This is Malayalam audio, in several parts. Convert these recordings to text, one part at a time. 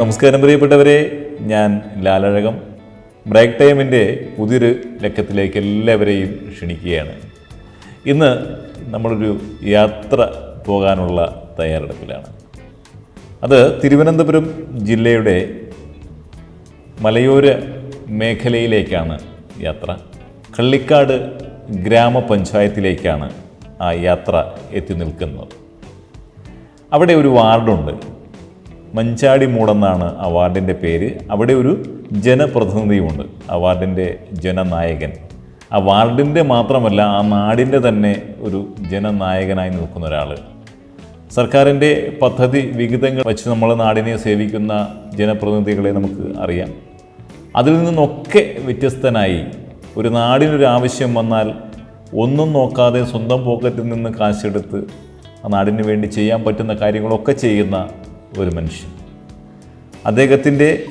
നമസ്കാരം പ്രിയപ്പെട്ടവരെ ഞാൻ ലാലഴകം. ബ്രേക്ക് ടൈമിന്റെ പുതിയൊരു ലക്കത്തിലേക്ക് എല്ലാവരെയും ക്ഷണിക്കുകയാണ്. ഇന്ന് നമ്മളൊരു യാത്ര പോകാനുള്ള തയ്യാറെടുപ്പിലാണ്. അത് തിരുവനന്തപുരം ജില്ലയുടെ മലയോര മേഖലയിലേക്കാണ് യാത്ര. കള്ളിക്കാട് ഗ്രാമപഞ്ചായത്തിലേക്കാണ് ആ യാത്ര എത്തി നിൽക്കുന്നത്. അവിടെ ഒരു വാർഡുണ്ട്. മഞ്ചാടി മൂടെന്നാണ് അവാർഡിന്റെ വാർഡിന്റെ പേര്. അവിടെ ഒരു ജനപ്രതിനിധിയുമുണ്ട് അവാർഡിന്റെ ജനനായകൻ. ആ വാർഡിന്റെ മാത്രമല്ല ആ നാടിന്റെ തന്നെ ഒരു ജനനായകനായി നിൽക്കുന്ന ഒരാൾ സർക്കാരിന്റെ പദ്ധതി വിഹിതങ്ങൾ വെച്ച് നമ്മൾ നാടിനെ സേവിക്കുന്ന ജനപ്രതിനിധികളെ നമുക്ക് അറിയാം. അതിൽ നിന്നൊക്കെ വ്യത്യസ്തനായി ഒരു നാടിനൊരു ആവശ്യം വന്നാൽ ഒന്നും നോക്കാതെ സ്വന്തം പോക്കറ്റിൽ നിന്ന് കാശെടുത്ത് ആ നാടിന് വേണ്ടി ചെയ്യാൻ പറ്റുന്ന കാര്യങ്ങളൊക്കെ ചെയ്യുന്ന ഒരു മനുഷ്യൻ. അദ്ദേഹത്തിന്റെ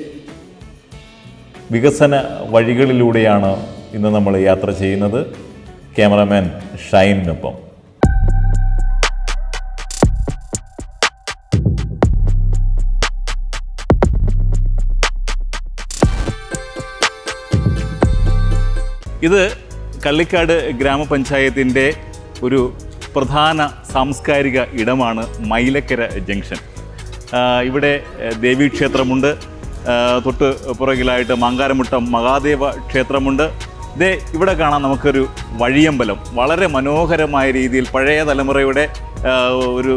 വികസന വഴികളിലൂടെയാണ് ഇന്ന് നമ്മൾ യാത്ര ചെയ്യുന്നത്. ക്യാമറമാൻ ഷൈനിനൊപ്പം. ഇത് കള്ളിക്കാട് ഗ്രാമപഞ്ചായത്തിന്റെ ഒരു പ്രധാന സാംസ്കാരിക ഇടമാണ് മൈലക്കര ജംഗ്ഷൻ. ഇവിടെ ദേവീക്ഷേത്രമുണ്ട് തൊട്ട് പുറകിലായിട്ട് മാങ്കാരമുട്ടം മഹാദേവ ക്ഷേത്രമുണ്ട്. ഇതേ ഇവിടെ കാണാം നമുക്കൊരു വഴിയമ്പലം. വളരെ മനോഹരമായ രീതിയിൽ പഴയ തലമുറയുടെ ഒരു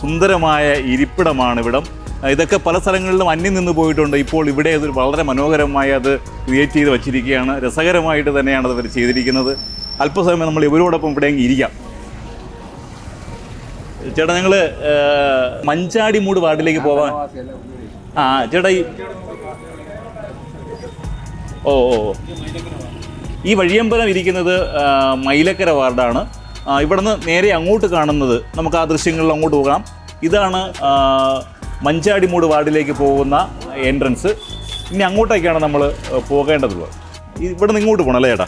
സുന്ദരമായ ഇരിപ്പിടമാണ് ഇവിടം ഇതൊക്കെ പല സ്ഥലങ്ങളിലും അന്യം നിന്ന് പോയിട്ടുണ്ട്. ഇപ്പോൾ ഇവിടെ അത് വളരെ മനോഹരമായി അത് ക്രിയേറ്റ് ചെയ്ത് വച്ചിരിക്കുകയാണ്. രസകരമായിട്ട് തന്നെയാണ് അത് ചെയ്തിരിക്കുന്നത്. അല്പസമയം നമ്മൾ ഇവരോടൊപ്പം ഇവിടെ ഇരിക്കാം. ചേട്ടാ ഞങ്ങൾ മഞ്ചാടിമൂട് വാർഡിലേക്ക് പോവാൻ ആ ചേട്ടാ ഈ ഓ ഓ. ഈ വഴിയമ്പലം ഇരിക്കുന്നത് മൈലക്കര വാർഡാണ്. ഇവിടുന്ന് നേരെ അങ്ങോട്ട് കാണുന്നത് നമുക്ക് ആ ദൃശ്യങ്ങളിൽ അങ്ങോട്ട് പോകാം. ഇതാണ് മഞ്ചാടി മഞ്ചാടിമൂട് വാർഡിലേക്ക് പോകുന്ന എൻട്രൻസ് ഇനി അങ്ങോട്ടേക്കാണ് നമ്മൾ പോകേണ്ടതുള്ളത്. ഇവിടെ നിന്ന് ഇങ്ങോട്ട് പോകണം അല്ലേ ചേട്ടാ.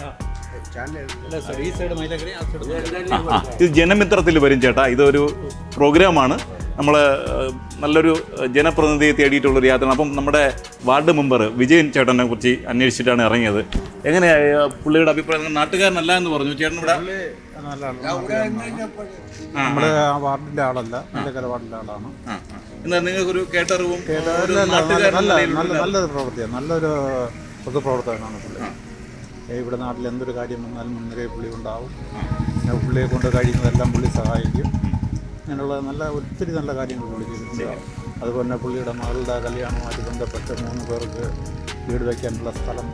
ഇത് ജനമിത്രത്തിൽ വരും ചേട്ടാ. ഇതൊരു പ്രോഗ്രാമാണ്. നമ്മൾ നല്ലൊരു ജനപ്രതിനിധിയെ തേടിയിട്ടുള്ളൊരു യാത്രയാണ്. അപ്പം നമ്മുടെ വാർഡ് മെമ്പർ വിജയൻ ചേട്ടനെ കുറിച്ച് അന്വേഷിച്ചിട്ടാണ് ഇറങ്ങിയത്. എങ്ങനെയാ ഏ, പുള്ളിയുടെ അഭിപ്രായം? നാട്ടുകാരനല്ല എന്ന് പറഞ്ഞു. ചേട്ടൻ ഇവിടെ നമ്മുടെ ആ. വാർഡിന്റെ ആളല്ല. മലക്കര വാർഡിന്റെ ആളാണ്. ആ, ആ. എന്നാ നിങ്ങൾക്കൊരു കേട്ടറിവും ഒരു നല്ല നല്ല നല്ല എന്ന നല്ലൊരു പ്രവൃത്തിയാണ്. നല്ലൊരു പൊതുപ്രവർത്തകനാണ് പുള്ളി. ഇവിടെ നാട്ടിൽ എന്തൊരു കാര്യം വന്നാലും മുൻനിരയിൽ പുള്ളി ഉണ്ടാവും. പുള്ളിയെ കൊണ്ട് കഴിയുന്നതെല്ലാം പുള്ളി സഹായിക്കും. അങ്ങനെയുള്ള നല്ല ഒത്തിരി നല്ല കാര്യങ്ങൾ പുള്ളി ചെയ്തിട്ടുണ്ട്. അതുപോലെ തന്നെ പുള്ളിയുടെ മകളുടെ കല്യാണവുമായിട്ട് ബന്ധപ്പെട്ട് മൂന്ന് പേർക്ക് വീട് വയ്ക്കാനുള്ള സ്ഥലം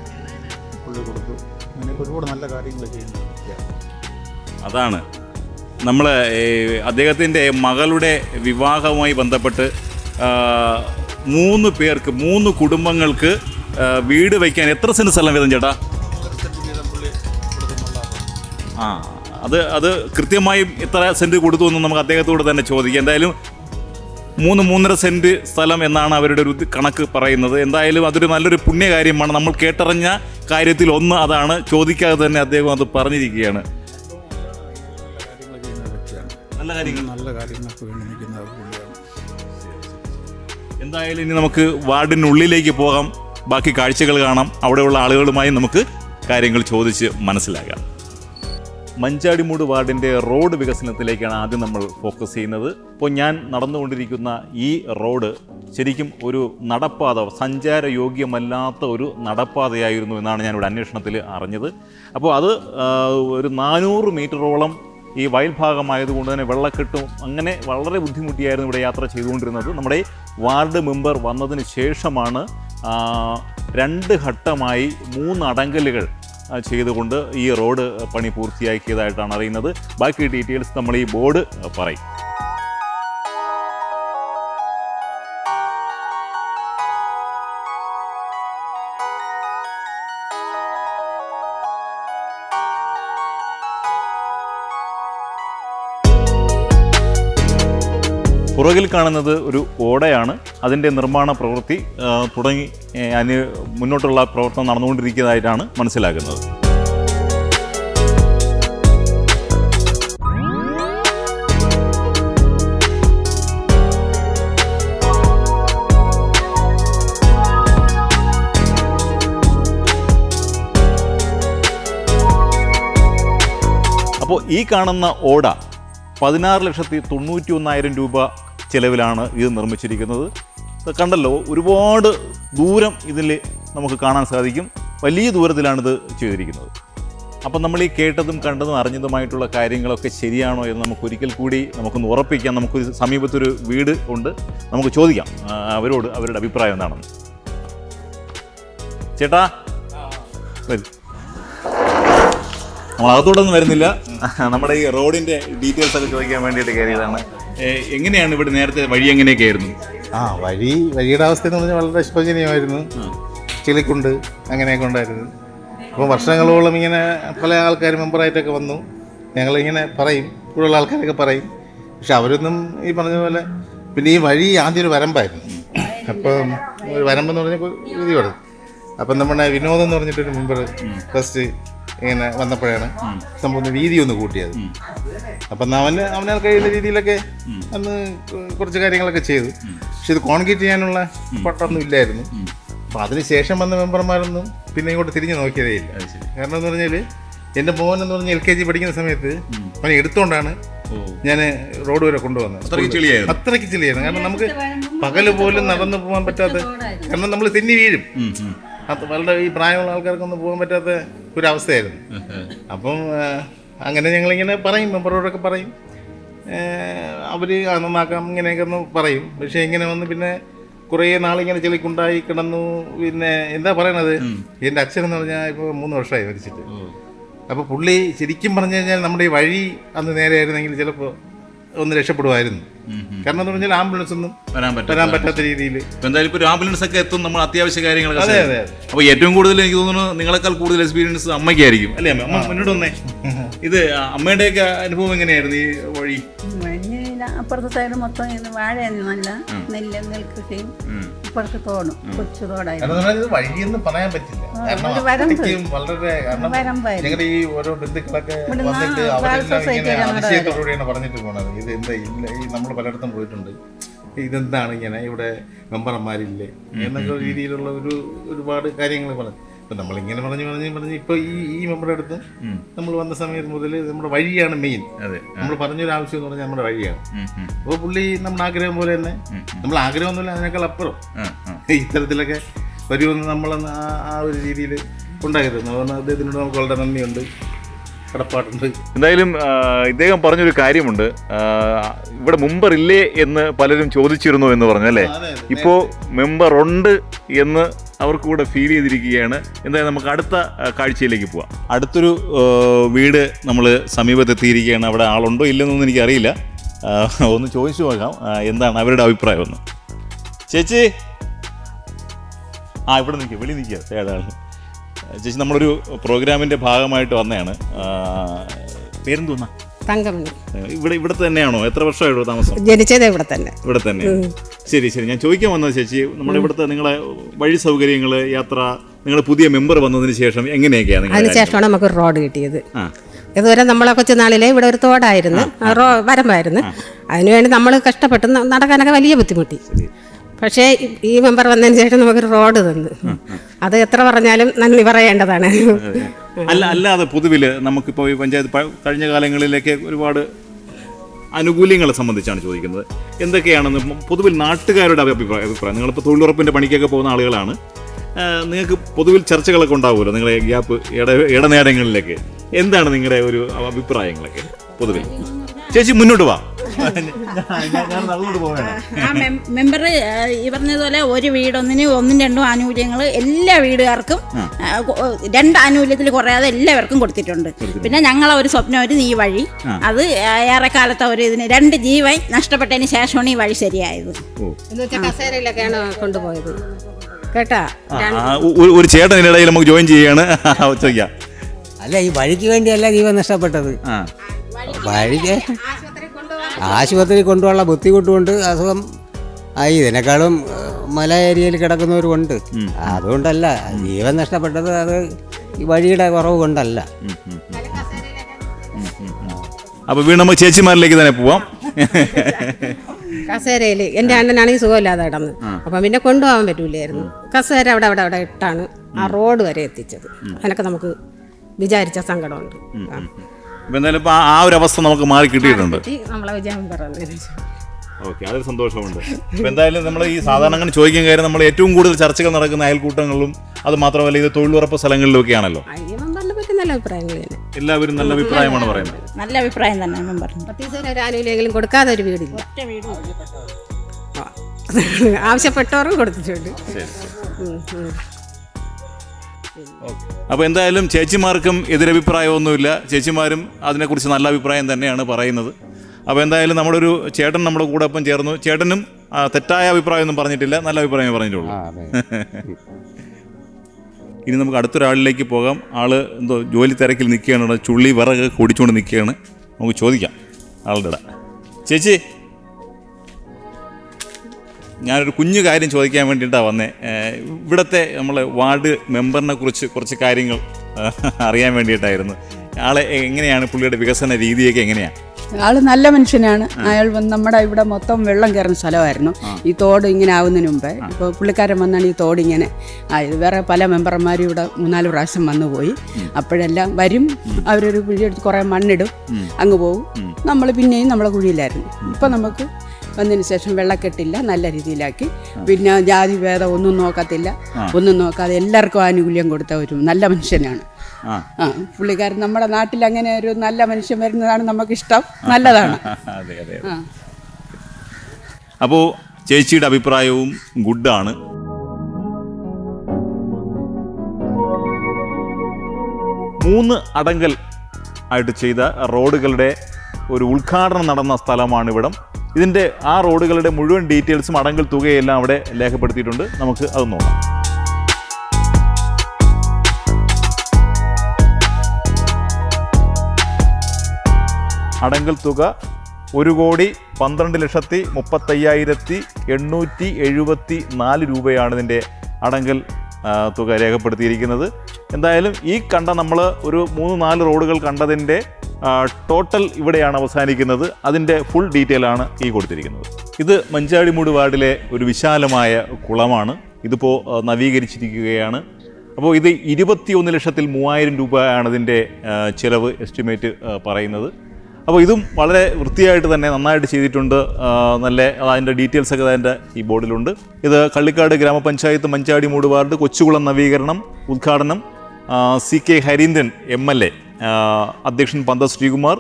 പുള്ളി കൊടുത്തു. അങ്ങനെയൊക്കെ ഒരുപാട് നല്ല കാര്യങ്ങൾ ചെയ്യുന്നു അതാണ്. നമ്മൾ അദ്ദേഹത്തിന്റെ മകളുടെ വിവാഹവുമായി ബന്ധപ്പെട്ട് മൂന്ന് പേർക്ക് മൂന്ന് കുടുംബങ്ങൾക്ക് വീട് വയ്ക്കാൻ എത്ര സെന്റ് സ്ഥലം വീതം ചേട്ടാ? ആ അത് അത് കൃത്യമായും ഇത്ര സെന്റ് കൊടുത്തു എന്ന് നമുക്ക് അദ്ദേഹത്തോട് തന്നെ ചോദിക്കാം. എന്തായാലും മൂന്ന് മൂന്നര സെന്റ് സ്ഥലം എന്നാണ് അവരുടെ ഒരു കണക്ക് പറയുന്നത്. എന്തായാലും അതൊരു നല്ലൊരു പുണ്യകാര്യമാണ്. നമ്മൾ കേട്ടറിഞ്ഞ കാര്യത്തിൽ ഒന്ന് അതാണ്. ചോദിക്കാതെ തന്നെ അദ്ദേഹം അത് പറഞ്ഞിരിക്കുകയാണ്. നല്ല കാര്യങ്ങൾ. നല്ല കാര്യങ്ങൾക്ക് വേണ്ടി നിൽക്കുന്ന പുള്ളിയാണ് എന്തായാലും ഇനി നമുക്ക് വാർഡിനുള്ളിലേക്ക് പോകാം. ബാക്കി കാഴ്ചകൾ കാണാം. അവിടെയുള്ള ആളുകളുമായി നമുക്ക് കാര്യങ്ങൾ ചോദിച്ച് മനസ്സിലാക്കാം. മഞ്ചാടിമൂട് വാർഡിന്റെ റോഡ് വികസനത്തിലേക്കാണ് ആദ്യം നമ്മൾ ഫോക്കസ് ചെയ്യുന്നത്. ഇപ്പോൾ ഞാൻ നടന്നുകൊണ്ടിരിക്കുന്ന ഈ റോഡ് ശരിക്കും ഒരു നടപ്പാത സഞ്ചാരയോഗ്യമല്ലാത്ത ഒരു നടപ്പാതയായിരുന്നു എന്നാണ് ഞാനിവിടെ അന്വേഷണത്തിൽ അറിഞ്ഞത്. അപ്പോൾ അത് ഒരു നാനൂറ് മീറ്ററോളം ഈ വയൽ ഭാഗമായതുകൊണ്ട് തന്നെ വെള്ളക്കെട്ടും അങ്ങനെ വളരെ ബുദ്ധിമുട്ടിയായിരുന്നു ഇവിടെ യാത്ര ചെയ്തുകൊണ്ടിരുന്നത്. നമ്മുടെ വാർഡ് മെമ്പർ വന്നതിന് ശേഷമാണ് രണ്ട് ഘട്ടമായി മൂന്ന് അടങ്കലുകൾ ആ, ചെയ്തുകൊണ്ട് ഈ റോഡ് പണി പൂർത്തിയാക്കിയതായിട്ടാണ് അറിയുന്നത്. ബാക്കി ഡീറ്റെയിൽസ് നമ്മൾ ഈ ബോർഡ് പറയും. പുറകിൽ കാണുന്നത് ഒരു ഓടയാണ്. അതിന്റെ നിർമ്മാണ പ്രവൃത്തി തുടങ്ങി അതിന് മുന്നോട്ടുള്ള പ്രവർത്തനം നടന്നുകൊണ്ടിരിക്കുന്നതായിട്ടാണ് മനസ്സിലാക്കുന്നത് അപ്പോൾ ഈ കാണുന്ന ഓട പതിനാറ് ലക്ഷത്തി തൊണ്ണൂറ്റി ഒന്നായിരം രൂപ ചിലവിലാണ് ഇത് നിർമ്മിച്ചിരിക്കുന്നത്. കണ്ടല്ലോ ഒരുപാട് ദൂരം ഇതിൽ നമുക്ക് കാണാൻ സാധിക്കും. വലിയ ദൂരത്തിലാണിത് ചെയ്തിരിക്കുന്നത്. അപ്പം നമ്മൾ ഈ കേട്ടതും കണ്ടതും അറിഞ്ഞതുമായിട്ടുള്ള കാര്യങ്ങളൊക്കെ ശരിയാണോ എന്ന് നമുക്ക് ഒരിക്കൽ കൂടി നമുക്കൊന്ന് ഉറപ്പിക്കാം. നമുക്ക് സമീപത്തൊരു വീട് ഉണ്ട്. നമുക്ക് ചോദിക്കാം അവരോട് അവരുടെ അഭിപ്രായം എന്താണെന്ന്. ചേട്ടാ? വരും. നമ്മൾ അകത്തോടൊന്നും വരുന്നില്ല നമ്മുടെ ഈ റോഡിന്റെ ഡീറ്റെയിൽസ് ഒക്കെ ചോദിക്കാൻ വേണ്ടിയിട്ട് കയറിയതാണ്. എങ്ങനെയാണ് ഇവിടെ നേരത്തെ വഴി എങ്ങനെയൊക്കെ ആയിരുന്നു? ആ വഴി വഴിയുടെ അവസ്ഥ എന്ന് പറഞ്ഞാൽ വളരെ ശോചനീയമായിരുന്നു. ചിളിക്കുണ്ട് അങ്ങനെയൊക്കെ ഉണ്ടായിരുന്നു. അപ്പോൾ വർഷങ്ങളോളം ഇങ്ങനെ പല ആൾക്കാർ മെമ്പറായിട്ടൊക്കെ വന്നു. ഞങ്ങളിങ്ങനെ പറയും കൂടുതലുള്ള ആൾക്കാരൊക്കെ പറയും. പക്ഷെ അവരൊന്നും ഈ പറഞ്ഞ പോലെ പിന്നെ ഈ വഴി ആദ്യം ഒരു വരമ്പായിരുന്നു. അപ്പം ഒരു വരമ്പെന്ന് പറഞ്ഞ രീതി പറഞ്ഞു അപ്പം നമ്മുടെ വിനോദം എന്ന് പറഞ്ഞിട്ടൊരു മെമ്പർ ഫസ്റ്റ് ഇങ്ങനെ വന്നപ്പോഴാണ് സംഭവം ഒന്ന് വീതി ഒന്ന് കൂട്ടിയത്. അപ്പം അവന് അവനാൽ കഴിയുന്ന രീതിയിലൊക്കെ അന്ന് കുറച്ച് കാര്യങ്ങളൊക്കെ ചെയ്തു. പക്ഷെ ഇത് കോൺക്രീറ്റ് ചെയ്യാനുള്ള പട്ടൊന്നും ഇല്ലായിരുന്നു. അപ്പം അതിന് ശേഷം വന്ന മെമ്പർമാരൊന്നും പിന്നെ ഇങ്ങോട്ട് തിരിഞ്ഞു നോക്കിയതേ ഇല്ല. കാരണം എന്ന് പറഞ്ഞാൽ എന്റെ മോൻ എന്ന് പറഞ്ഞാൽ എൽ കെ ജി പഠിക്കുന്ന സമയത്ത് അവൻ എടുത്തുകൊണ്ടാണ് ഞാൻ റോഡ് വരെ കൊണ്ടുവന്നത്. അത്രയ്ക്ക് ചെളിയായിരുന്നു. അത്രയ്ക്ക് ചെളിയായിരുന്നു. കാരണം നമുക്ക് പകൽ പോലും നടന്നു പോകാൻ പറ്റാത്ത കാരണം നമ്മൾ തെന്നി വീഴും. അത് വളരെ ഈ പ്രായമുള്ള ആൾക്കാർക്കൊന്നും പോകാൻ പറ്റാത്ത ഒരു അവസ്ഥയായിരുന്നു അപ്പം അങ്ങനെ ഞങ്ങളിങ്ങനെ പറയും മെമ്പറോടൊക്കെ പറയും. അവർ നന്നാക്കാം ഇങ്ങനെയൊക്കെ ഒന്ന് പറയും. പക്ഷേ ഇങ്ങനെ വന്ന് പിന്നെ കുറേ നാളിങ്ങനെ ചെളിക്കുണ്ടായി കിടന്നു. പിന്നെ എന്താ പറയണത്? എന്റെ അച്ഛൻ എന്ന് പറഞ്ഞാൽ ഇപ്പോൾ മൂന്ന് വർഷമായി മരിച്ചിട്ട്. അപ്പോൾ പുള്ളി ശരിക്കും പറഞ്ഞു കഴിഞ്ഞാൽ നമ്മുടെ ഈ വഴി അന്ന് നേരെയായിരുന്നെങ്കിൽ ചിലപ്പോൾ ഒന്ന് രക്ഷപ്പെടുമായിരുന്നു കാരണം എന്ന് പറഞ്ഞാൽ ആംബുലൻസ് ഒന്നും വരാൻ പറ്റും വരാൻ പറ്റാത്ത രീതിയിൽ എന്തായാലും ഇപ്പോൾ ആംബുലൻസ് ഒക്കെ എത്തും നമ്മൾ അത്യാവശ്യ കാര്യങ്ങൾ അതെ അതെ അപ്പൊ ഏറ്റവും കൂടുതൽ എനിക്ക് തോന്നുന്നു നിങ്ങളെക്കാൾ കൂടുതൽ എക്സ്പീരിയൻസ് അമ്മയ്ക്കായിരിക്കും അല്ലേ അമ്മ അമ്മ മുന്നോട്ട് വന്നേ ഇത് അമ്മയുടെയൊക്കെ അനുഭവം എങ്ങനെയായിരുന്നു ഈ വഴി അപ്പുറത്തെ സൈഡ് മൊത്തം വാഴയായിരുന്നു നല്ല നെല്ല് നെൽകൃഷിയും ഇപ്പുറത്ത് തോടും കൊച്ചു തോടായിരുന്നു വഴിയൊന്നും പറയാൻ പറ്റില്ല. ഞങ്ങളുടെ ഈ ഓരോ ബന്ധുക്കളൊക്കെ വന്നിട്ട് അവരെല്ലാം പറഞ്ഞിട്ട് പോണത്. ഇത് എന്താ ഈ നമ്മൾ പലയിടത്തും പോയിട്ടുണ്ട്. ഇതെന്താണ് ഇങ്ങനെ? ഇവിടെ മെമ്പർമാരില്ലേ? എന്നൊക്കെ രീതിയിലുള്ള ഒരു ഒരുപാട് കാര്യങ്ങൾ പറഞ്ഞു. ഇപ്പം നമ്മളിങ്ങനെ പറഞ്ഞു പറഞ്ഞ് പറഞ്ഞ് ഇപ്പോൾ ഈ ഈ മെമ്പറുടെ അടുത്ത് നമ്മൾ വന്ന സമയത്ത് മുതൽ നമ്മുടെ വഴിയാണ് മെയിൻ അതെ. നമ്മൾ പറഞ്ഞൊരു ആവശ്യം എന്ന് പറഞ്ഞാൽ നമ്മുടെ വഴിയാണ്. അപ്പോൾ പുള്ളി നമ്മുടെ ആഗ്രഹം പോലെ തന്നെ നമ്മൾ ആഗ്രഹമൊന്നുമില്ല അതിനേക്കാൾ അപ്പുറം. ഇത്തരത്തിലൊക്കെ വരുമെന്ന് നമ്മൾ ആ ഒരു രീതിയിൽ ഉണ്ടായിരുന്നു. അതുകൊണ്ട് അദ്ദേഹത്തിനോട് നമുക്ക് വളരെ നന്ദിയുണ്ട്. എന്തായാലും ഇദ്ദേഹം പറഞ്ഞൊരു കാര്യമുണ്ട്. ഇവിടെ മെമ്പർ ഇല്ലേ എന്ന് പലരും ചോദിച്ചിരുന്നു എന്ന് പറഞ്ഞല്ലേ ഇപ്പോൾ മെമ്പർ ഉണ്ട് എന്ന് അവർക്ക് കൂടെ ഫീൽ ചെയ്തിരിക്കുകയാണ്. എന്തായാലും നമുക്ക് അടുത്ത കാഴ്ചയിലേക്ക് പോവാം. അടുത്തൊരു വീട് നമ്മൾ സമീപത്തെത്തിയിരിക്കുകയാണ്. അവിടെ ആളുണ്ടോ ഇല്ലെന്നൊന്നും എനിക്കറിയില്ല. അറിയില്ല ഒന്ന് ചോദിച്ചു നോക്കാം. എന്താണ് അവരുടെ അഭിപ്രായം ഒന്ന്. ചേച്ചി. ആ ഇവിടെ നിൽക്കുക വെളി നിൽക്കുക ഏതാണ്? ചേച്ചി നമ്മളൊരു പ്രോഗ്രാമിന്റെ ഭാഗമായിട്ട് വന്നതാണ്. പേരെന്തോന്നാ തങ്കമണി. ഇവിടെ ഇവിടെ തന്നെയാണോ? എത്ര വർഷമായിട്ട് താമസം? ജനിച്ചത് ഇവിടെ തന്നെ. ഇവിടെ തന്നെ. ശരി ശരി. ഞാൻ ചോദിക്കാൻ വന്നത് ചേച്ചി നമ്മുടെ ഇവിടുത്തെ നിങ്ങളെ വഴി സൗകര്യങ്ങൾ യാത്ര നിങ്ങൾ പുതിയ മെമ്പർ വന്നതിന് ശേഷം എങ്ങനെയൊക്കെയാണ് അതിനുശേഷമാണ് നമുക്ക് റോഡ് കിട്ടിയത്. ഇതുവരെ നമ്മളെ കൊച്ചുനാളിലെ ഇവിടെ ഒരു തോടായിരുന്നു. റോ വരമ്പായിരുന്നു. അതിനുവേണ്ടി നമ്മൾ കഷ്ടപ്പെട്ട് നടക്കാനൊക്കെ വലിയ ബുദ്ധിമുട്ടി. പക്ഷേ ഈ- ഈ മെമ്പർ വന്നതിന് ശേഷം നമുക്കൊരു റോഡ് തന്നു. അത് എത്ര പറഞ്ഞാലും നന്ദി പറയേണ്ടതാണ്. അല്ല അല്ലാതെ പൊതുവിൽ നമുക്കിപ്പോൾ ഈ പഞ്ചായത്ത് കഴിഞ്ഞ കാലങ്ങളിലേക്ക് ഒരുപാട് ആനുകൂല്യങ്ങളെ സംബന്ധിച്ചാണ് ചോദിക്കുന്നത്. എന്തൊക്കെയാണെന്ന് പൊതുവിൽ നാട്ടുകാരുടെ അഭിപ്രായം അഭിപ്രായം. നിങ്ങളിപ്പോൾ തൊഴിലുറപ്പിന്റെ പണിക്കൊക്കെ പോകുന്ന ആളുകളാണ്. നിങ്ങൾക്ക് പൊതുവിൽ ചർച്ചകളൊക്കെ ഉണ്ടാവുമല്ലോ നിങ്ങളെ ഗ്യാപ്പ് ഇട ഇടനേരങ്ങളിലേക്ക്. എന്താണ് നിങ്ങളുടെ ഒരു അഭിപ്രായങ്ങളൊക്കെ പൊതുവിൽ? ചേച്ചി മുന്നോട്ട് വാ. മെമ്പർ ഈ പറഞ്ഞതുപോലെ ഒരു വീടൊന്നിന് ഒന്നും രണ്ടും ആനുകൂല്യങ്ങൾ എല്ലാ വീടുകാർക്കും രണ്ട് ആനുകൂല്യത്തിൽ കുറയാതെ എല്ലാവർക്കും കൊടുത്തിട്ടുണ്ട്. പിന്നെ ഞങ്ങളെ ഒരു സ്വപ്നം ഒരു ഈ വഴി. അത് ഏറെക്കാലത്തെ ഒരു ഇതിന് രണ്ട് ജീവൻ നഷ്ടപ്പെട്ടതിന് ശേഷമാണ് ഈ വഴി ശരിയായത്. കസേരയിലൊക്കെയാണ് കൊണ്ടുപോയത്. കേട്ടാ? ഒരു- ചേട്ടനിടയിൽ നമുക്ക് ജോയിൻ ചെയ്യാണ്. അല്ല ഈ വഴിക്ക് വേണ്ടിയല്ല ജീവൻ നഷ്ടപ്പെട്ടത്. വഴിക്ക് ആശുപത്രി കൊണ്ടുപോകാനുള്ള ബുദ്ധിമുട്ടുകൊണ്ട് അസുഖം ആയി. ഇതിനേക്കാളും മല ഏരിയയിൽ കിടക്കുന്നവരുണ്ട് അതുകൊണ്ടല്ല ജീവൻ നഷ്ടപ്പെട്ടത് അത് ഈ വഴിയുടെ കുറവ് കൊണ്ടല്ല. അപ്പൊ വീണ്ടും നമുക്ക് ചേച്ചിമാരിലേക്ക് തന്നെ പോവാം. കസേരയിൽ എന്റെ അണ്ണനാണെങ്കിൽ സുഖമില്ലാതെ കിടന്ന്. അപ്പം പിന്നെ കൊണ്ടുപോകാൻ പറ്റൂലായിരുന്നു. കസേര അവിടെ അവിടെ അവിടെ ഇട്ടാണ് ആ റോഡ് വരെ എത്തിച്ചത്. അതിനൊക്കെ നമുക്ക് വിചാരിച്ച സങ്കടമുണ്ട്. ഇപ്പം എന്തായാലും ആ ഒരു അവസ്ഥ നമുക്ക് മാറി കിട്ടിയിട്ടുണ്ട്. നമ്മളെ വിജയ വന്നതിന് ഓക്കെ അതൊരു സന്തോഷമുണ്ട്. അപ്പം എന്തായാലും നമ്മൾ ഈ സാധാരണ അങ്ങനെ ചോദിക്കാൻ കാര്യം നമ്മൾ ഏറ്റവും കൂടുതൽ ചർച്ചകൾ നടക്കുന്ന അയൽക്കൂട്ടങ്ങളിലും അത് മാത്രമല്ല ഇത് തൊഴിലുറപ്പ് സ്ഥലങ്ങളിലൊക്കെ ആണല്ലോ ഈ മെമ്പറിനെ നല്ല അഭിപ്രായങ്ങൾ എല്ലാവരും നല്ല അഭിപ്രായമാണ് പറയുന്നത്. നല്ല അഭിപ്രായം തന്നെ മെമ്പറിന് പത്ത് ഒരു ആനുകൂല്യമെങ്കിലും കൊടുക്കാതെ ഒരു വീടില്ല. ഒറ്റ വീടും ആ. ആവശ്യപ്പെട്ടവരും കൊടുത്തിട്ടുണ്ട്. അപ്പോൾ എന്തായാലും ചേച്ചിമാർക്കും എതിരഭിപ്രായമൊന്നുമില്ല ചേച്ചിമാരും അതിനെക്കുറിച്ച് നല്ല അഭിപ്രായം തന്നെയാണ് പറയുന്നത്. അപ്പോൾ എന്തായാലും നമ്മുടെ ഒരു ചേട്ടൻ നമ്മുടെ കൂടെ ഒപ്പം ചേർന്നു. ചേട്ടനും തെറ്റായ അഭിപ്രായമൊന്നും പറഞ്ഞിട്ടില്ല. നല്ല അഭിപ്രായമേ പറഞ്ഞിട്ടുള്ളൂ. ഇനി നമുക്ക് അടുത്തൊരാളിലേക്ക് പോകാം. ആൾ എന്തോ ജോലി തിരക്കിൽ നിൽക്കുകയാണ്. ചുള്ളി വിറക് കുടിച്ചുകൊണ്ട് നിൽക്കുകയാണ്. നമുക്ക് ചോദിക്കാം. ആളുടെ ചേച്ചി ഞാനൊരു കുഞ്ഞു കാര്യം ചോദിക്കാൻ വേണ്ടിയിട്ടാണ് വന്നേ. ഇവിടുത്തെ നമ്മളെ വാർഡ് മെമ്പറിനെ കുറിച്ച് കുറച്ച് കാര്യങ്ങൾ അറിയാൻ വേണ്ടിയിട്ടായിരുന്നു. ആളെ എങ്ങനെയാണ് പുള്ളിയുടെ വികസന രീതിയൊക്കെ എങ്ങനെയാണ് ആൾ നല്ല മനുഷ്യനാണ്. അയാൾ നമ്മുടെ ഇവിടെ മൊത്തം വെള്ളം കയറുന്ന സ്ഥലമായിരുന്നു. ഈ തോട് ഇങ്ങനെ ആവുന്നതിന് മുമ്പേ. ഇപ്പോൾ പുള്ളിക്കാരൻ വന്നാണ് ഈ തോട് ഇങ്ങനെ. ആയത് വേറെ പല മെമ്പർമാരും ഇവിടെ മൂന്നാൽ പ്രാവശ്യം വന്നു പോയി. അപ്പോഴെല്ലാം വരും. അവരൊരു കുഴിയെടുത്ത് കുറേ മണ്ണിടും. അങ്ങ് പോകും നമ്മൾ പിന്നെയും നമ്മളെ കുഴിയിലായിരുന്നു. ഇപ്പം നമുക്ക് വന്നതിന് ശേഷം വെള്ളക്കെട്ടില്ല നല്ല രീതിയിലാക്കി. പിന്നെ ജാതി ഭേദം ഒന്നും നോക്കത്തില്ല. ഒന്നും നോക്കാതെ എല്ലാവർക്കും ആനുകൂല്യം കൊടുത്ത ഒരു നല്ല മനുഷ്യനാണ്. ആ. പുള്ളിക്കാരൻ നമ്മുടെ നാട്ടിൽ അങ്ങനെ ഒരു നല്ല മനുഷ്യൻ വരുന്നതാണ് നമുക്കിഷ്ടം. നല്ലതാണ്. അപ്പോൾ ചേച്ചിയുടെ അഭിപ്രായവും ഗുഡാണ് മൂന്ന് അടങ്കൽ ആയിട്ട് ചെയ്ത റോഡുകളുടെ ഒരു ഉദ്ഘാടനം നടന്ന സ്ഥലമാണ് ഇവിടം. ഇതിന്റെ ആ റോഡുകളുടെ മുഴുവൻ ഡീറ്റെയിൽസും അടങ്കൽ തുകയെല്ലാം അവിടെ രേഖപ്പെടുത്തിയിട്ടുണ്ട്. നമുക്ക് അത് നോക്കാം. അടങ്കൽ തുക ഒരു കോടി പന്ത്രണ്ട് ലക്ഷത്തി മുപ്പത്തയ്യായിരത്തി എണ്ണൂറ്റി എഴുപത്തി നാല് രൂപയാണ് ഇതിന്റെ അടങ്കൽ തുക രേഖപ്പെടുത്തിയിരിക്കുന്നത്. എന്തായാലും ഈ കണ്ട നമ്മൾ ഒരു മൂന്ന് നാല് റോഡുകൾ കണ്ടതിന്റെ ടോട്ടൽ ഇവിടെയാണ് അവസാനിക്കുന്നത്. അതിന്റെ ഫുൾ ഡീറ്റെയിൽ ആണ് ഈ കൊടുത്തിരിക്കുന്നത്. ഇത് മഞ്ചാടിമൂട് വാർഡിലെ ഒരു വിശാലമായ കുളമാണ്. ഇതിപ്പോൾ നവീകരിച്ചിരിക്കുകയാണ്. അപ്പോൾ ഇത് ഇരുപത്തിയൊന്ന് ലക്ഷത്തിൽ മൂവായിരം രൂപയാണ് ഇതിന്റെ ചിലവ് എസ്റ്റിമേറ്റ് പറയുന്നത്. അപ്പോൾ ഇതും വളരെ വൃത്തിയായിട്ട് തന്നെ നന്നായിട്ട് ചെയ്തിട്ടുണ്ട്. നല്ല അതിന്റെ ഡീറ്റെയിൽസ് ഒക്കെ അതിന്റെ ഈ ബോർഡിലുണ്ട്. ഇത് കള്ളിക്കാട് ഗ്രാമപഞ്ചായത്ത് മഞ്ചാടി മൂട് വാർഡ് കൊച്ചുകുളം നവീകരണം ഉദ്ഘാടനം C K Harindran M L A. അധ്യക്ഷൻ പന്ത ശ്രീകുമാർ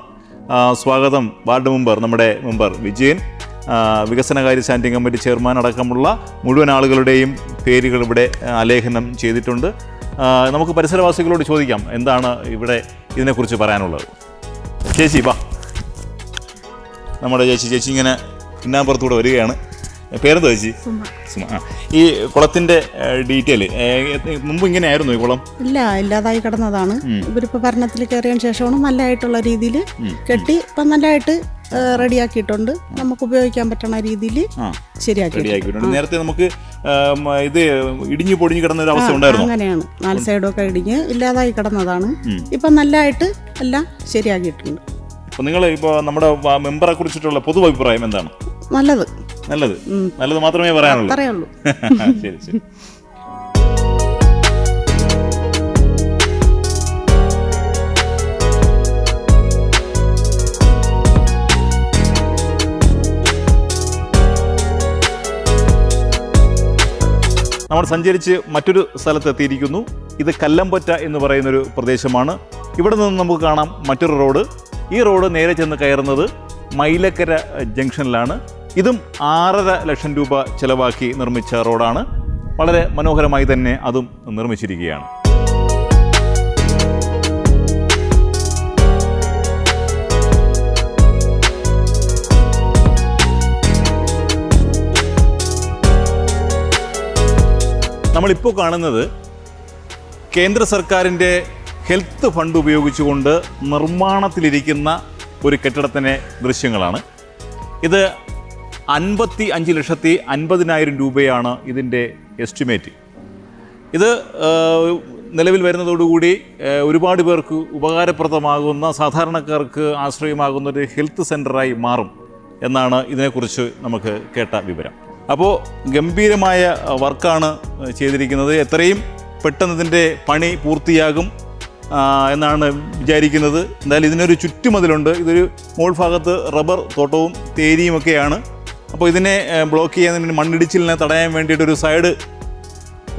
സ്വാഗതം വാർഡ് മെമ്പർ നമ്മുടെ മെമ്പർ വിജയൻ വികസനകാര്യ സ്റ്റാൻഡിംഗ് കമ്മിറ്റി ചെയർമാൻ അടക്കമുള്ള മുഴുവൻ ആളുകളുടെയും പേരുകൾ ഇവിടെ ആലേഖനം ചെയ്തിട്ടുണ്ട്. നമുക്ക് പരിസരവാസികളോട് ചോദിക്കാം എന്താണ് ഇവിടെ ഇതിനെക്കുറിച്ച് പറയാനുള്ളത്. ചേച്ചി വാ. നമ്മുടെ ചേച്ചി ചേച്ചി ഇങ്ങനെ പിന്നാമ്പുറത്തൂടെ വരികയാണ്. പേരെന്താ ചേച്ചി? സുമ. ആ. ഈ കുളത്തിന്റെ ഡീറ്റെയിൽ മുമ്പ് ഇങ്ങനെ ആയിരുന്നു ഈ കുളം? ഇല്ല ഇല്ലാതായി കിടന്നതാണ്. ഇവരിപ്പോ ഭരണത്തിൽ കയറിയതിനു ശേഷമാണ് നല്ലതായിട്ടുള്ള രീതിയിൽ കെട്ടി ഇപ്പൊ നല്ലതായിട്ട് റെഡിയാക്കിയിട്ടുണ്ട്. നമുക്ക് ഉപയോഗിക്കാൻ പറ്റുന്ന രീതിയിൽ ശരിയാക്കിയിട്ടുണ്ട്. ശരിയാക്കി റെഡിയാക്കിയിട്ടുണ്ട് നേരത്തെ നമുക്ക് ഇത് ഇടിഞ്ഞു പൊടിഞ്ഞു കിടന്ന ഒരു അവസ്ഥ ഉണ്ടായിരുന്നു? അങ്ങനെയാണ്. നാല് സൈഡൊക്കെ ഇടിഞ്ഞ് ഇല്ലാതായി കിടന്നതാണ്. ഇപ്പൊ നല്ലതായിട്ട് എല്ലാം ശരിയാക്കിയിട്ടുണ്ട്. അപ്പോൾ നിങ്ങൾ ഇപ്പോൾ നമ്മുടെ മെമ്പറെ കുറിച്ചിട്ടുള്ള പൊതു അഭിപ്രായം എന്താണ്? നല്ലത്. നല്ലത്. നല്ലത് മാത്രമേ പറയാനുള്ളൂ. ശരി ശരി. നമ്മൾ സഞ്ചരിച്ച് മറ്റൊരു സ്ഥലത്ത് എത്തിയിരിക്കുന്നു. ഇത് കല്ലമ്പൊറ്റ എന്ന് പറയുന്നൊരു പ്രദേശമാണ്. ഇവിടെ നിന്ന് നമുക്ക് കാണാം മറ്റൊരു റോഡ്. ഈ റോഡ് നേരെ ചെന്ന് കയറുന്നത് മൈലക്കര ജംഗ്ഷനിലാണ്. ഇതും ആറര ലക്ഷം രൂപ ചെലവാക്കി നിർമ്മിച്ച റോഡാണ്. വളരെ മനോഹരമായി തന്നെ അതും നിർമ്മിച്ചിരിക്കുകയാണ്. നമ്മളിപ്പോൾ കാണുന്നത് കേന്ദ്ര സർക്കാരിന്റെ ഹെൽത്ത് ഫണ്ട് ഉപയോഗിച്ചുകൊണ്ട് നിർമ്മാണത്തിലിരിക്കുന്ന ഒരു കെട്ടിടത്തിന്റെ ദൃശ്യങ്ങളാണ്. ഇത് അൻപത്തി അഞ്ച് ലക്ഷത്തി അൻപതിനായിരം രൂപയാണ് ഇതിന്റെ എസ്റ്റിമേറ്റ്. ഇത് നിലവിൽ വരുന്നതോടുകൂടി ഒരുപാട് പേർക്ക് ഉപകാരപ്രദമാകുന്ന സാധാരണക്കാർക്ക് ആശ്രയമാകുന്ന ഒരു ഹെൽത്ത് സെന്ററായി മാറും എന്നാണ് ഇതിനെക്കുറിച്ച് നമുക്ക് കേട്ട വിവരം. അപ്പോൾ ഗംഭീരമായ വർക്കാണ് ചെയ്തിരിക്കുന്നത്. എത്രയും പെട്ടെന്ന് ഇതിന്റെ പണി പൂർത്തിയാകും എന്നാണ് വിചാരിക്കുന്നത്. എന്തായാലും ഇതിനൊരു ചുറ്റുമതിലുണ്ട്. ഇതൊരു മോൾ ഭാഗത്ത് റബ്ബർ തോട്ടവും തേരിയുമൊക്കെയാണ് അപ്പോൾ ഇതിനെ ബ്ലോക്ക് ചെയ്യുന്നതിന് മണ്ണിടിച്ചിലിനെ തടയാൻ വേണ്ടിയിട്ട് ഒരു സൈഡ്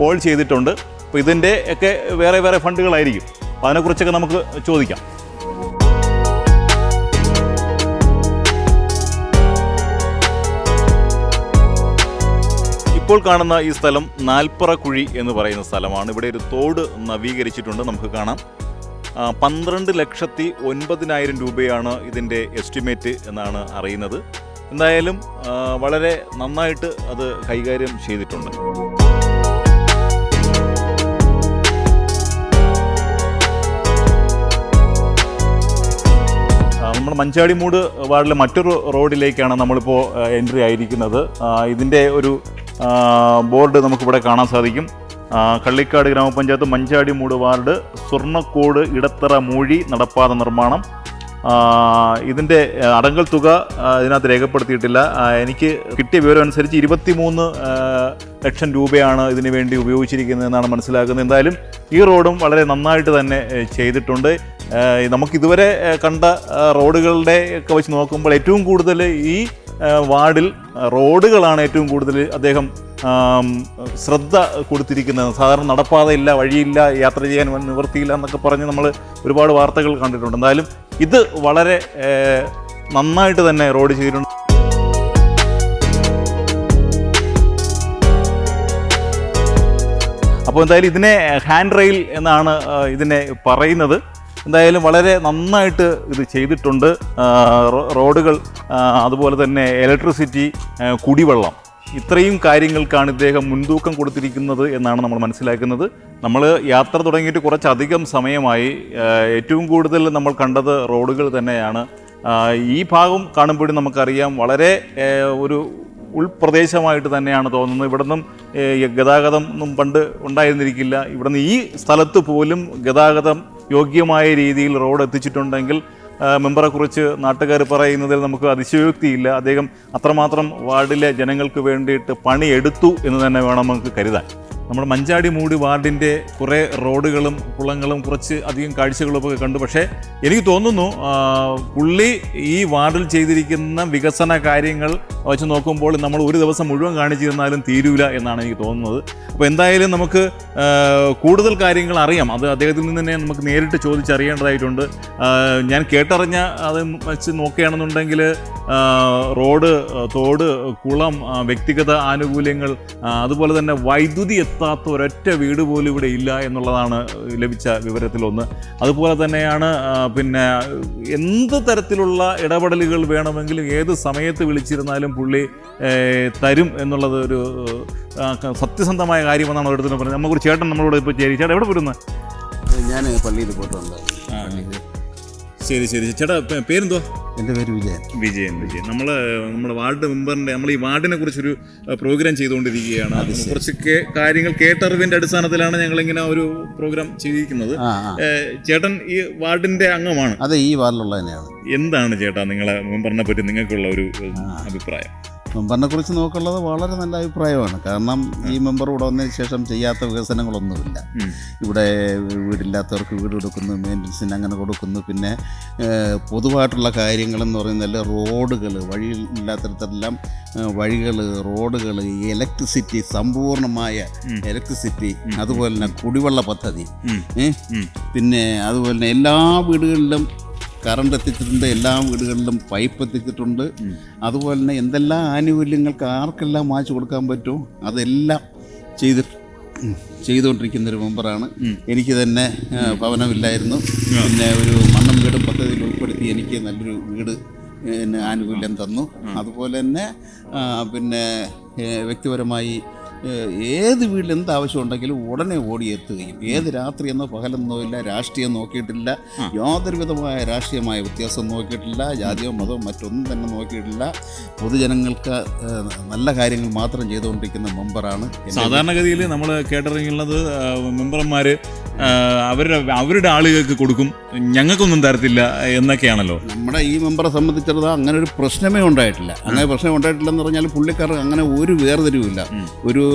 ഓൾ ചെയ്തിട്ടുണ്ട്. അപ്പോൾ ഇതിന്റെ ഒക്കെ വേറെ വേറെ ഫണ്ടുകളായിരിക്കും. അപ്പോൾ അതിനെക്കുറിച്ചൊക്കെ നമുക്ക് ചോദിക്കാം. ഇപ്പോൾ കാണുന്ന ഈ സ്ഥലം നാൽപ്പറ കുഴി എന്ന് പറയുന്ന സ്ഥലമാണ്. ഇവിടെ ഒരു തോട് നവീകരിച്ചിട്ടുണ്ട്. നമുക്ക് കാണാം. പന്ത്രണ്ട് ലക്ഷത്തി ഒൻപതിനായിരം രൂപയാണ് ഇതിന്റെ എസ്റ്റിമേറ്റ് എന്നാണ് അറിയുന്നത്. എന്തായാലും വളരെ നന്നായിട്ട് അത് കൈകാര്യം ചെയ്തിട്ടുണ്ട്. നമ്മുടെ മഞ്ചാടി മഞ്ചാടിമൂട് വാർഡിലെ മറ്റൊരു റോഡിലേക്കാണ് നമ്മളിപ്പോൾ എൻട്രി ആയിരിക്കുന്നത്. ഇതിന്റെ ഒരു ബോർഡ് നമുക്കിവിടെ കാണാൻ സാധിക്കും. കള്ളിക്കാട് ഗ്രാമപഞ്ചായത്ത് മഞ്ചാടിമൂട് വാർഡ് സ്വർണക്കോട് ഇടത്തറ മൂഴി നടപ്പാത നിർമ്മാണം. ഇതിന്റെ അടങ്കൽ തുക ഇതിനകത്ത് രേഖപ്പെടുത്തിയിട്ടില്ല. എനിക്ക് കിട്ടിയ വിവരം അനുസരിച്ച് ഇരുപത്തിമൂന്ന് ലക്ഷം രൂപയാണ് ഇതിനു വേണ്ടി ഉപയോഗിച്ചിരിക്കുന്നതെന്നാണ് മനസ്സിലാക്കുന്നത്. എന്തായാലും ഈ റോഡും വളരെ നന്നായിട്ട് തന്നെ ചെയ്തിട്ടുണ്ട്. നമുക്കിതുവരെ കണ്ട റോഡുകളുടെ ഒക്കെ വെച്ച് നോക്കുമ്പോൾ ഏറ്റവും കൂടുതൽ ഈ വാർഡിൽ റോഡുകളാണ് ഏറ്റവും കൂടുതൽ അദ്ദേഹം ശ്രദ്ധ കൊടുത്തിരിക്കുന്നത്. സാധാരണ നടപ്പാതയില്ല വഴിയില്ല യാത്ര ചെയ്യാൻ നിവൃത്തിയില്ല എന്നൊക്കെ പറഞ്ഞ് നമ്മൾ ഒരുപാട് വാർത്തകൾ കണ്ടിട്ടുണ്ട്. എന്തായാലും ഇത് വളരെ നന്നായിട്ട് തന്നെ റോഡ് ചെയ്തിട്ടുണ്ട്. അപ്പോൾ എന്തായാലും ഇതിനെ ഹാൻഡ് റെയിൽ എന്നാണ് ഇതിനെ പറയുന്നത്. എന്തായാലും വളരെ നന്നായിട്ട് ഇത് ചെയ്തിട്ടുണ്ട്. റോഡുകൾ അതുപോലെ തന്നെ ഇലക്ട്രിസിറ്റി കുടിവെള്ളം. ഇത്രയും കാര്യങ്ങൾക്കാണ് ഇദ്ദേഹം മുൻതൂക്കം കൊടുത്തിരിക്കുന്നത് എന്നാണ് നമ്മൾ മനസ്സിലാക്കുന്നത്. നമ്മൾ യാത്ര തുടങ്ങിയിട്ട് കുറച്ചധികം സമയമായി ഏറ്റവും കൂടുതൽ നമ്മൾ കണ്ടത് റോഡുകൾ തന്നെയാണ്. ഈ ഭാഗം കാണുമ്പോഴും നമുക്കറിയാം വളരെ ഒരു ഉൾപ്രദേശമായിട്ട് തന്നെയാണ് തോന്നുന്നത്. ഇവിടെ നിന്നും ഗതാഗതം ഒന്നും പണ്ട് ഉണ്ടായിരുന്നിരിക്കില്ല. ഇവിടുന്ന് ഈ സ്ഥലത്ത് പോലും ഗതാഗതം യോഗ്യമായ രീതിയിൽ റോഡ് എത്തിച്ചിട്ടുണ്ടെങ്കിൽ മെമ്പറെ കുറിച്ച് നാട്ടുകാർ പറയുന്നതിൽ നമുക്ക് അതിശയോക്തിയില്ല. അദ്ദേഹം അത്രമാത്രം വാർഡിലെ ജനങ്ങൾക്ക് വേണ്ടിയിട്ട് പണിയെടുത്തു എന്ന് തന്നെ വേണം നമുക്ക് കരുതാൻ. നമ്മുടെ മഞ്ചാടി മൂടി വാർഡിന്റെ കുറേ റോഡുകളും കുളങ്ങളും കുറച്ച് അധികം കാഴ്ചകളും ഒക്കെ കണ്ടു. പക്ഷേ എനിക്ക് തോന്നുന്നു പുള്ളി ഈ വാർഡിൽ ചെയ്തിരിക്കുന്ന വികസന കാര്യങ്ങൾ വെച്ച് നോക്കുമ്പോൾ നമ്മൾ ഒരു ദിവസം മുഴുവൻ കാണിച്ചു തന്നാലും തീരൂല എന്നാണ് എനിക്ക് തോന്നുന്നത്. അപ്പോൾ എന്തായാലും നമുക്ക് കൂടുതൽ കാര്യങ്ങൾ അറിയാം. അത് അദ്ദേഹത്തിൽ നിന്ന് തന്നെ നമുക്ക് നേരിട്ട് ചോദിച്ചറിയേണ്ടതായിട്ടുണ്ട്. ഞാൻ കേട്ടറിഞ്ഞ അത് വെച്ച് നോക്കുകയാണെന്നുണ്ടെങ്കിൽ റോഡ് തോട് കുളം വ്യക്തിഗത ആനുകൂല്യങ്ങൾ അതുപോലെ തന്നെ വൈദ്യുതി എത്താത്ത ഒരൊറ്റ വീട് പോലും ഇവിടെ ഇല്ല എന്നുള്ളതാണ് ലഭിച്ച വിവരത്തിലൊന്ന്. അതുപോലെ തന്നെയാണ് പിന്നെ എന്ത് തരത്തിലുള്ള ഇടപെടലുകൾ വേണമെങ്കിലും ഏത് സമയത്ത് വിളിച്ചിരുന്നാലും പുള്ളി തരും എന്നുള്ളത് ഒരു സത്യസന്ധമായ കാര്യമെന്നാണ് ഓരോരുത്തരും പറഞ്ഞത്. നമുക്കൊരു ചേട്ടൻ നമ്മളോട് ഇപ്പോൾ ചേരി. ചേട്ടൻ എവിടെ പോരുന്നത് ഞാൻ പള്ളിയിൽ പോയിട്ടുണ്ട്. ശരി ശരി. ചേട്ടാ പേരെന്തോ എന്റെ പേര് വിജയൻ. വിജയൻ വിജയൻ. നമ്മൾ നമ്മുടെ വാർഡ് മെമ്പറിന്റെ നമ്മൾ ഈ വാർഡിനെ കുറിച്ചൊരു പ്രോഗ്രാം ചെയ്തുകൊണ്ടിരിക്കുകയാണ്. കുറച്ച് കാര്യങ്ങൾ കേട്ടറിവിന്റെ അടിസ്ഥാനത്തിലാണ് ഞങ്ങൾ ഇങ്ങനെ ഒരു പ്രോഗ്രാം ചെയ്തിരിക്കുന്നത്. ചേട്ടൻ ഈ വാർഡിന്റെ അംഗമാണ്. അതെ ഈ വാർഡിലുള്ള തന്നെയാണ്. എന്താണ് ചേട്ടാ നിങ്ങളെ മെമ്പറിനെ പറ്റി നിങ്ങൾക്കുള്ള ഒരു അഭിപ്രായം? മെമ്പറിനെ കുറിച്ച് നോക്കുള്ളത് വളരെ നല്ല അഭിപ്രായമാണ്. കാരണം ഈ മെമ്പർ ഇവിടെ വന്നതിന് ശേഷം ചെയ്യാത്ത വികസനങ്ങളൊന്നുമില്ല. ഇവിടെ വീടില്ലാത്തവർക്ക് വീട് കൊടുക്കുന്നു മെയിന്റനൻസിന് അങ്ങനെ കൊടുക്കുന്നു. പിന്നെ പൊതുവായിട്ടുള്ള കാര്യങ്ങളെന്ന് പറയുന്നത് റോഡുകൾ വഴി ഇല്ലാത്തടത്തെല്ലാം വഴികൾ റോഡുകൾ ഇലക്ട്രിസിറ്റി സമ്പൂർണമായ ഇലക്ട്രിസിറ്റി അതുപോലെ തന്നെ കുടിവെള്ള പദ്ധതി. പിന്നെ അതുപോലെ തന്നെ എല്ലാ വീടുകളിലും കറണ്ട് എത്തിച്ചിട്ടുണ്ട് എല്ലാ വീടുകളിലും പൈപ്പ് എത്തിച്ചിട്ടുണ്ട്. അതുപോലെ തന്നെ എന്തെല്ലാം ആനുകൂല്യങ്ങൾക്ക് ആർക്കെല്ലാം വാങ്ങിച്ചു കൊടുക്കാൻ പറ്റുമോ അതെല്ലാം ചെയ്ത് ചെയ്തുകൊണ്ടിരിക്കുന്ന ഒരു മെമ്പറാണ്. എനിക്ക് തന്നെ ഭവനമില്ലായിരുന്നു. പിന്നെ ഒരു മണ്ണും വീടും പദ്ധതിയിൽ ഉൾപ്പെടുത്തി എനിക്ക് നല്ലൊരു വീട് ആനുകൂല്യം തന്നു. അതുപോലെ തന്നെ പിന്നെ വ്യക്തിപരമായി ഏത് വീട്ടിൽ എന്ത് ആവശ്യം ഉണ്ടെങ്കിലും ഉടനെ ഓടിയെത്തുകയും ഏത് രാത്രി എന്നോ പകലെന്നോ ഇല്ല രാഷ്ട്രീയം നോക്കിയിട്ടില്ല യാതൊരു വിധമായ രാഷ്ട്രീയമായ വ്യത്യാസം നോക്കിയിട്ടില്ല ജാതിയോ മതമോ മറ്റൊന്നും തന്നെ നോക്കിയിട്ടില്ല. പൊതുജനങ്ങൾക്ക് നല്ല കാര്യങ്ങൾ മാത്രം ചെയ്തുകൊണ്ടിരിക്കുന്ന മെമ്പറാണ് സാധാരണഗതിയിൽ നമ്മൾ കേട്ടറിയുള്ളത് മെമ്പർമാർ അവരുടെ അവരുടെ ആളുകൾക്ക് കൊടുക്കും. ഞങ്ങൾക്കൊന്നും തരത്തില്ല എന്നൊക്കെയാണല്ലോ. നമ്മുടെ ഈ മെമ്പറെ സംബന്ധിച്ചിടത്തോളം അങ്ങനെ ഒരു പ്രശ്നമേ ഉണ്ടായിട്ടില്ല. അങ്ങനെ പ്രശ്നം ഉണ്ടായിട്ടില്ലെന്ന് പറഞ്ഞാൽ പുള്ളിക്കാർ അങ്ങനെ ഒരു വേർതിരിവില്ല ഒരു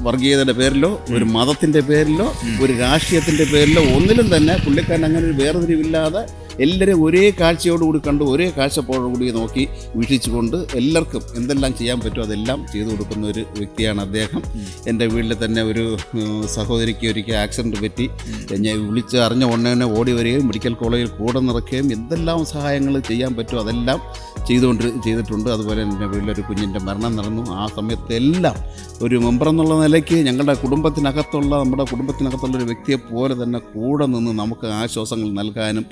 വർഗീയതയുടെ പേരിലോ ഒരു മതത്തിന്റെ പേരിലോ ഒരു രാഷ്ട്രീയത്തിന്റെ പേരിലോ ഒന്നിലും തന്നെ പുള്ളിക്കാരൻ അങ്ങനെ ഒരു വേർതിരിവില്ലാതെ എല്ലാവരും ഒരേ കാഴ്ചയോടുകൂടി കണ്ട് ഒരേ കാഴ്ചപ്പാടോടുകൂടി നോക്കി വീക്ഷിച്ചുകൊണ്ട് എല്ലാവർക്കും എന്തെല്ലാം ചെയ്യാൻ പറ്റുമോ അതെല്ലാം ചെയ്തു കൊടുക്കുന്ന ഒരു വ്യക്തിയാണ് അദ്ദേഹം. എന്റെ വീട്ടിൽ തന്നെ ഒരു സഹോദരിക്ക് ഒരിക്കൽ ആക്സിഡന്റ് പറ്റി. ഞാൻ വിളിച്ച് അറിഞ്ഞ ഉടനെ ഓടി വരികയും മെഡിക്കൽ കോളേജിൽ കൂടെ നിറയ്ക്കുകയും എന്തെല്ലാം സഹായങ്ങൾ ചെയ്യാൻ പറ്റുമോ അതെല്ലാം ചെയ്തുകൊണ്ട് ചെയ്തിട്ടുണ്ട്. അതുപോലെ എന്റെ വീട്ടിലൊരു കുഞ്ഞിന്റെ മരണം നടന്നു. ആ സമയത്തെല്ലാം ഒരു മെമ്പർ എന്നുള്ള നിലയ്ക്ക് ഞങ്ങളുടെ കുടുംബത്തിനകത്തുള്ള നമ്മുടെ കുടുംബത്തിനകത്തുള്ള ഒരു വ്യക്തിയെ പോലെ തന്നെ കൂടെ നിന്ന് നമുക്ക് ആശ്വാസങ്ങൾ നൽകാനും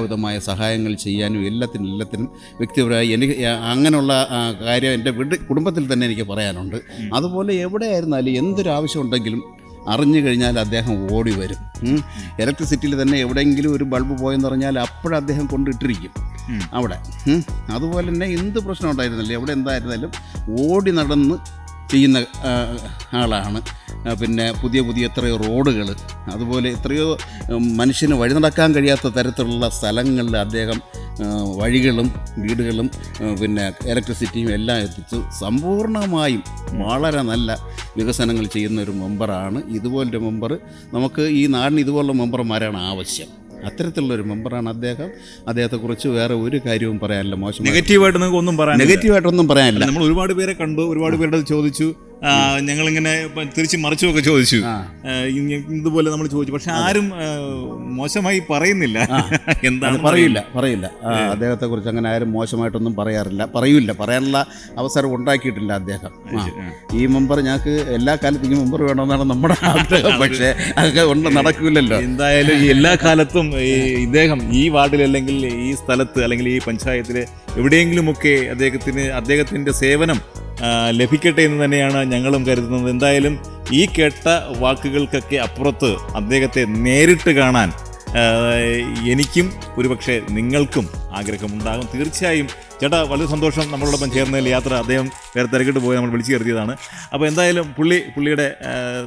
എല്ലാവിധമായ സഹായങ്ങൾ ചെയ്യാനും എല്ലാത്തിനും എല്ലാത്തിനും വ്യക്തിപരമായി എനിക്ക് അങ്ങനെയുള്ള കാര്യം എന്റെ വീട് കുടുംബത്തിൽ തന്നെ എനിക്ക് പറയാനുണ്ട്. അതുപോലെ എവിടെയായിരുന്നാലും എന്തൊരാവശ്യം ആവശ്യമുണ്ടെങ്കിലും അറിഞ്ഞു കഴിഞ്ഞാൽ അദ്ദേഹം ഓടി വരും. ഇലക്ട്രിസിറ്റിയിൽ തന്നെ എവിടെയെങ്കിലും ഒരു ബൾബ് പോയെന്ന് പറഞ്ഞാൽ അപ്പോഴും അദ്ദേഹം കൊണ്ടിട്ടിരിക്കും. അവിടെ. അതുപോലെ തന്നെ എന്ത് പ്രശ്നം ഉണ്ടായിരുന്നില്ല എവിടെ എന്തായിരുന്നാലും ഓടി നടന്ന് ചെയ്യുന്ന ആളാണ്. പിന്നെ പുതിയ പുതിയ എത്രയോ റോഡുകൾ അതുപോലെ എത്രയോ മനുഷ്യന് വഴി നടക്കാൻ കഴിയാത്ത തരത്തിലുള്ള സ്ഥലങ്ങളിൽ അദ്ദേഹം വഴികളും വീടുകളും പിന്നെ ഇലക്ട്രിസിറ്റിയും എല്ലാം എത്തിച്ചു. സമ്പൂർണമായും വളരെ നല്ല വികസനങ്ങൾ ചെയ്യുന്ന ഒരു മെമ്പറാണ്. ഇതുപോലൊരു മെമ്പർ നമുക്ക് ഈ നാടിന് ഇതുപോലുള്ള മെമ്പർമാരാണ് ആവശ്യം. അത്തരത്തിലുള്ള ഒരു മെമ്പറാണ് അദ്ദേഹം. അദ്ദേഹത്തെക്കുറിച്ച് വേറെ ഒരു കാര്യവും പറയാനില്ല മോശം നെഗറ്റീവായിട്ട് നിങ്ങൾക്ക് ഒന്നും പറയാൻ നെഗറ്റീവായിട്ടൊന്നും പറയാനില്ല. നമ്മൾ ഒരുപാട് പേരെ കണ്ടു ഒരുപാട് പേരുടെ ചോദിച്ചു. ഞങ്ങളിങ്ങനെ തിരിച്ച് മറിച്ചുമൊക്കെ ചോദിച്ചു. ഇതുപോലെ നമ്മൾ ചോദിച്ചു. പക്ഷെ ആരും മോശമായി പറയുന്നില്ല. എന്താണ് പറയില്ല പറയില്ല. അദ്ദേഹത്തെ കുറിച്ച് അങ്ങനെ ആരും മോശമായിട്ടൊന്നും പറയാറില്ല. പറയൂല പറയാനുള്ള അവസരം ഉണ്ടാക്കിയിട്ടില്ല അദ്ദേഹം. ഈ മെമ്പർ ഞങ്ങൾക്ക് എല്ലാ കാലത്തും ഈ മെമ്പർ വേണമെന്നാണ് നമ്മുടെ ആഗ്രഹം. പക്ഷേ അതൊക്കെ ഉണ്ട് നടക്കില്ലല്ലോ എന്തായാലും എല്ലാ കാലത്തും ഈ ഇദ്ദേഹം ഈ വാർഡിൽ അല്ലെങ്കിൽ ഈ സ്ഥലത്ത് അല്ലെങ്കിൽ ഈ പഞ്ചായത്തിൽ എവിടെയെങ്കിലുമൊക്കെ അദ്ദേഹത്തിന് അദ്ദേഹത്തിന്റെ സേവനം ലഭിക്കട്ടെ എന്ന് തന്നെയാണ് ഞങ്ങളും കരുതുന്നത്. എന്തായാലും ഈ കേട്ട വാക്കുകൾക്കൊക്കെ അപ്പുറത്ത് അദ്ദേഹത്തെ നേരിട്ട് കാണാൻ എനിക്കും ഒരുപക്ഷെ നിങ്ങൾക്കും ആഗ്രഹമുണ്ടാകും. തീർച്ചയായും ചേട്ടാ വളരെ സന്തോഷം നമ്മളോടൊപ്പം ചേർന്നതിൽ യാത്ര അദ്ദേഹം വേറെ തിരക്കിട്ട് പോയി നമ്മൾ വിളിച്ചു കയറിയതാണ് അപ്പോൾ എന്തായാലും പുള്ളി പുള്ളിയുടെ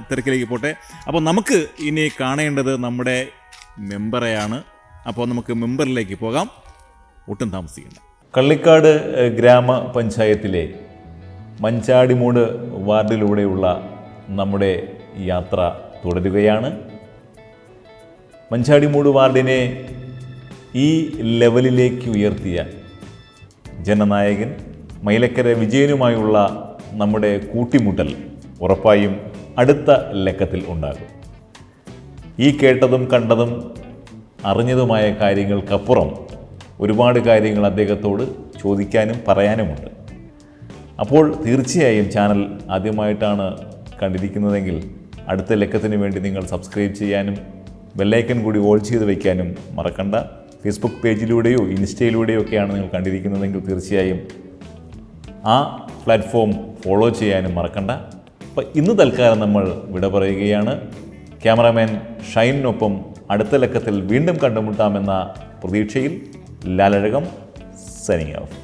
തിരക്കിലേക്ക് പോട്ടെ. അപ്പോൾ നമുക്ക് ഇനി കാണേണ്ടത് നമ്മുടെ മെമ്പറെയാണ്. അപ്പോൾ നമുക്ക് മെമ്പറിലേക്ക് പോകാം. ഒട്ടും താമസിക്കില്ല കള്ളിക്കാട് ഗ്രാമപഞ്ചായത്തിലെ മഞ്ചാടിമൂട് വാർഡിലൂടെയുള്ള നമ്മുടെ യാത്ര തുടരുകയാണ്. മഞ്ചാടിമൂട് വാർഡിനെ ഈ ലെവലിലേക്ക് ഉയർത്തിയ ജനനായകൻ മൈലക്കര വിജയനുമായുള്ള നമ്മുടെ കൂട്ടിമുട്ടൽ ഉറപ്പായും അടുത്ത ലക്കത്തിൽ ഉണ്ടാകും. ഈ കേട്ടതും കണ്ടതും അറിഞ്ഞതുമായ കാര്യങ്ങൾക്കപ്പുറം ഒരുപാട് കാര്യങ്ങൾ അദ്ദേഹത്തോട് ചോദിക്കാനും പറയാനുമുണ്ട്. അപ്പോൾ തീർച്ചയായും ചാനൽ ആദ്യമായിട്ടാണ് കണ്ടിരിക്കുന്നതെങ്കിൽ അടുത്ത ലക്കത്തിന് വേണ്ടി നിങ്ങൾ സബ്സ്ക്രൈബ് ചെയ്യാനും ബെല്ലൈക്കൺ കൂടി ഓൾ ചെയ്ത് വയ്ക്കാനും മറക്കണ്ട. ഫേസ്ബുക്ക് പേജിലൂടെയോ ഇൻസ്റ്റയിലൂടെയോ ഒക്കെയാണ് നിങ്ങൾ കണ്ടിരിക്കുന്നതെങ്കിൽ തീർച്ചയായും ആ പ്ലാറ്റ്ഫോം ഫോളോ ചെയ്യാനും മറക്കണ്ട. അപ്പോൾ ഇന്ന് തൽക്കാലം നമ്മൾ വിട പറയുകയാണ്. ക്യാമറാമാൻ ഷൈനിനൊപ്പം അടുത്ത ലക്കത്തിൽ വീണ്ടും കണ്ടുമുട്ടാമെന്ന പ്രതീക്ഷയിൽ ലാലഴകം സൈനിങ് ഓഫ്